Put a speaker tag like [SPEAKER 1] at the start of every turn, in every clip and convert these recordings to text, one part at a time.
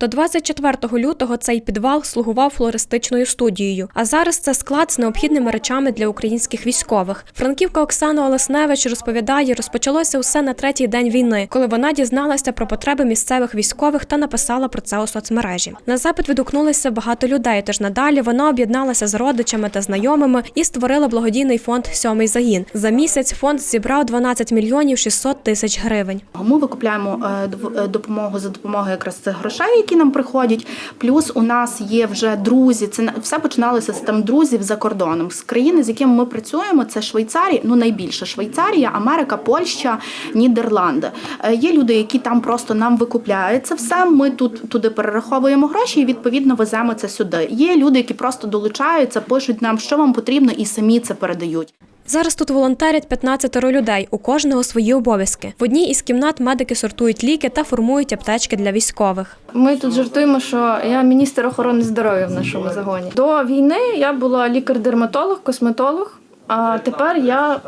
[SPEAKER 1] До 24 лютого цей підвал слугував флористичною студією. А зараз це склад з необхідними речами для українських військових. Франківка Оксана Олесневич розповідає, розпочалося усе на третій день війни, коли вона дізналася про потреби місцевих військових та написала про це у соцмережі. На запит відгукнулися багато людей. Тож надалі вона об'єдналася з родичами та знайомими і створила благодійний фонд Сьомий загін. За місяць фонд зібрав 12 мільйонів 600 тисяч гривень.
[SPEAKER 2] Ми викупляємо е, е, допомогу за допомогою якраз цих грошей, які нам приходять. Плюс у нас є вже друзі. Це все починалося з там друзів за кордоном. З країни, з якими ми працюємо, це Швейцарія, ну найбільше Швейцарія, Америка, Польща, Нідерланди. Е, Є люди, які там просто нам викупляють це все. Ми тут туди перераховуємо гроші і відповідно веземо це сюди. Є люди, які просто долучаються, пишуть нам, що вам потрібно, і самі це передають.
[SPEAKER 1] Зараз тут волонтерять 15 людей, у кожного свої обов'язки. В одній із кімнат медики сортують ліки та формують аптечки для військових.
[SPEAKER 3] Ми тут жартуємо, що я міністр охорони здоров'я в нашому загоні. До війни я була лікар-дерматолог, косметолог. А тепер я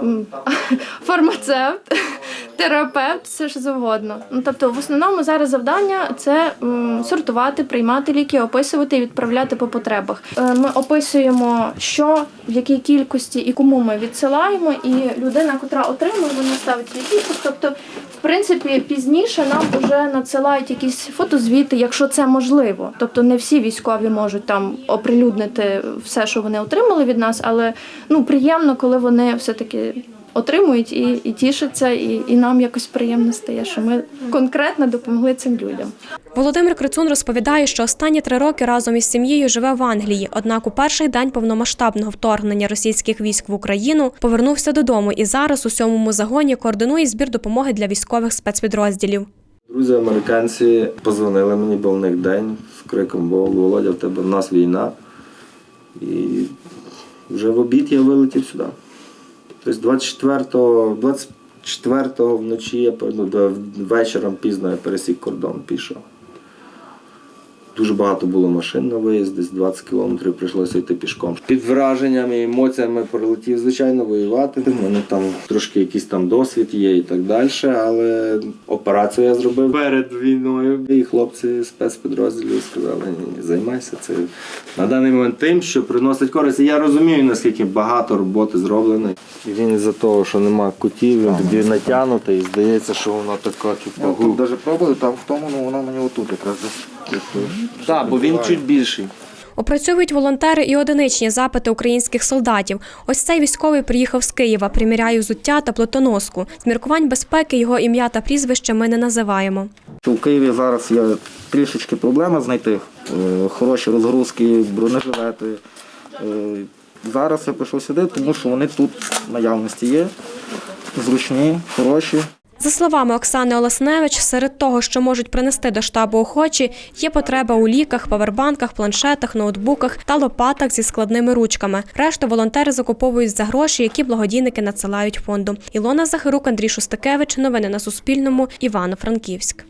[SPEAKER 3] фармацевт, терапевт, все що завгодно. Ну тобто, в основному зараз завдання це сортувати, приймати ліки, описувати і відправляти по потребах. Е, Ми описуємо, що в якій кількості і кому ми відсилаємо, і людина, котра отримує, вона ставить свій підпис. Тобто, в принципі, пізніше нам вже надсилають якісь фотозвіти, якщо це можливо. Тобто не всі військові можуть там оприлюднити все, що вони отримали від нас, але ну приємно, коли вони все-таки отримують і, і тішаться, і, і нам якось приємно стає, що ми конкретно допомогли цим людям.
[SPEAKER 1] Володимир Крицун розповідає, що останні три роки разом із сім'єю живе в Англії. Однак у перший день повномасштабного вторгнення російських військ в Україну повернувся додому і зараз у сьомому загоні координує збір допомоги для військових спецпідрозділів.
[SPEAKER 4] Друзі американці позвонили мені, бо в них день з криком, бо Володя, в тебе в нас війна. І вже в обід я вилетів сюди. Тобто 24-го 24-го вночі я ну, вечором пізно я пересік кордон пішов. Дуже багато було машин на виїзд, десь 20 кілометрів прийшлося йти пішком. Під враженнями і емоціями прилетів, звичайно, воювати. У мене там трошки якийсь там досвід є і так далі. Але операцію я зробив перед війною. І хлопці спецпідрозділів сказали, ні, займайся це на даний момент тим, що приносить користь. І я розумію, наскільки багато роботи зроблено. І він за того, що нема кутів, він тобі натягнутий, і здається, що воно така
[SPEAKER 5] Я навіть пробую, там в тому, ну воно мені отут якраз.
[SPEAKER 4] Так, бо він чуть більший.
[SPEAKER 1] Опрацьовують волонтери і одиничні запити українських солдатів. Ось цей військовий приїхав з Києва, приміряє взуття та плитоноску. З міркувань безпеки його ім'я та прізвище ми не називаємо.
[SPEAKER 5] У Києві зараз є трішечки проблема знайти е, хороші розгрузки, бронежилети. Е, Зараз я прийшов сюди, тому що вони тут в наявності є. Зручні, хороші.
[SPEAKER 1] За словами Оксани Олесневич, серед того, що можуть принести до штабу охочі, є потреба у ліках, павербанках, планшетах, ноутбуках та лопатах зі складними ручками. Решту волонтери закуповують за гроші, які благодійники надсилають фонду. Ілона Захарук, Андрій Шустакевич. Новини на Суспільному. Івано-Франківськ.